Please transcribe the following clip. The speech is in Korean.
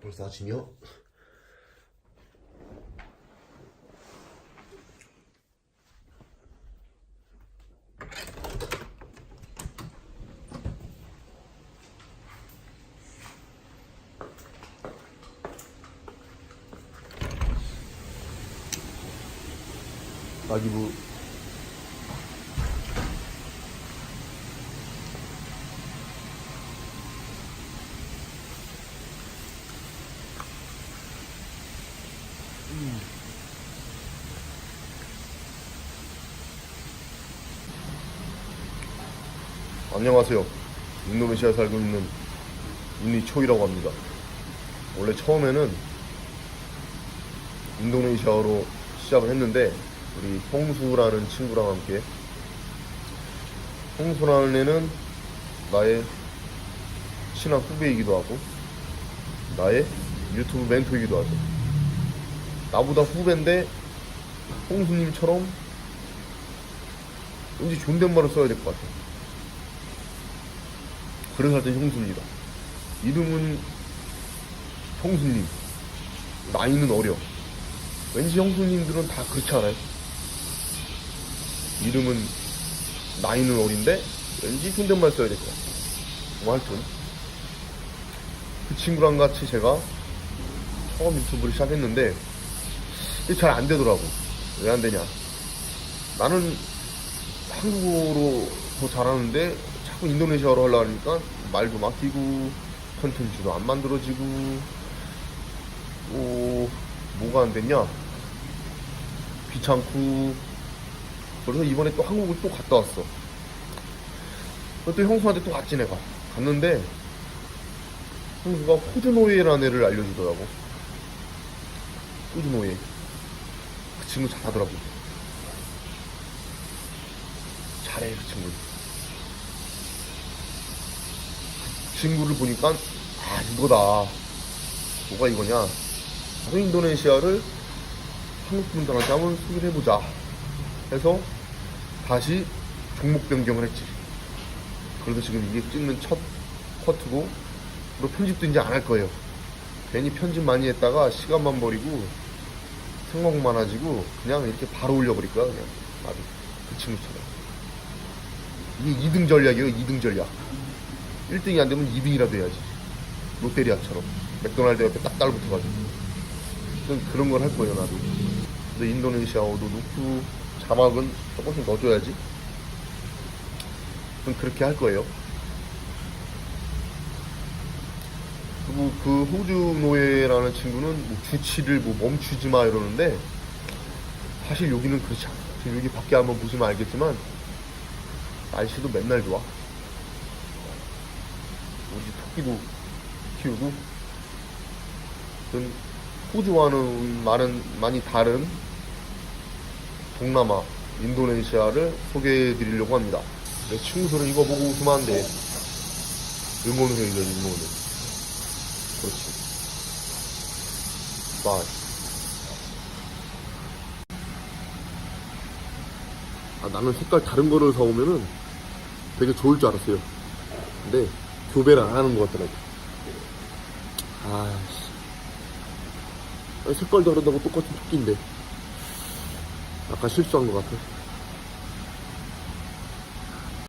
벌써 아침이요? 나기부 안녕하세요. 인도네시아에 살고 있는 인리초이라고 합니다. 원래 처음에는 인도네시아어로 시작을 했는데 우리 홍수라는 친구랑 함께 홍수라는 애는 나의 친한 후배이기도 하고 나의 유튜브 멘토이기도 하죠. 나보다 후배인데 홍수님처럼 왠지 존댓말을 써야 될 것. 그래서 할때 형수입니다. 이름은 형수님. 나이는 어려. 왠지 형수님들은 다 그렇지 않아요? 이름은 나이는 어린데 왠지 존댓말 써야 될 것 같아요. 뭐 하여튼 그 친구랑 같이 제가 처음 유튜브를 시작했는데 잘 안 되더라고. 왜 안 되냐? 나는 한국어로 더 잘하는데 자꾸 인도네시아어로 하려고 하니까 말도 막히고 컨텐츠도 안 만들어지고 또 뭐가 안 됐냐? 귀찮고. 그래서 이번에 또 한국을 또 갔다 왔어. 또 형수한테 또 갔지 내가. 갔는데 형수가 호주노예라는 애를 알려주더라고. 호주노예. 그 친구 잘하더라고. 잘해 그 친구. 그 친구를 보니까 아 이거다. 뭐가 이거냐? 인도네시아를 한국 분들한테 한번 소개를 해보자. 해서 다시 종목 변경을 했지. 그래도 지금 이게 찍는 첫 커트고 그리고 편집도 이제 안 할 거예요. 괜히 편집 많이 했다가 시간만 버리고 생각 많아지고 그냥 이렇게 바로 올려버릴 거야 그냥. 나도. 그 친구처럼. 이게 2등 전략이에요 2등 전략. 1등이 안 되면 2등이라도 해야지. 롯데리아처럼. 맥도날드 옆에 딱 달붙어가지고. 좀 그런 걸 할 거예요 나도. 근데 인도네시아어도 넣고 자막은 조금씩 넣어줘야지. 좀 그렇게 할 거예요 그리고 그 호주 노예라는 친구는 뭐 주치를 뭐 멈추지 마 이러는데 사실 여기는 그렇지 않아 지금 여기 밖에 한번 보시면 알겠지만 날씨도 맨날 좋아 우리 토끼도 키우고 전 호주와는 많은 많이 다른 동남아 인도네시아를 소개해 드리려고 합니다. 내 친구들은 이거 보고 웃으면 안 돼. 응원을 해야죠, 응원을. 그렇지. 말. 아, 나는 색깔 다른 거를 사오면은 되게 좋을 줄 알았어요. 근데 교배를 안 하는 것 같더라고. 아씨. 색깔 다르다고 똑같은 토끼인데. 아까 실수한 것 같아.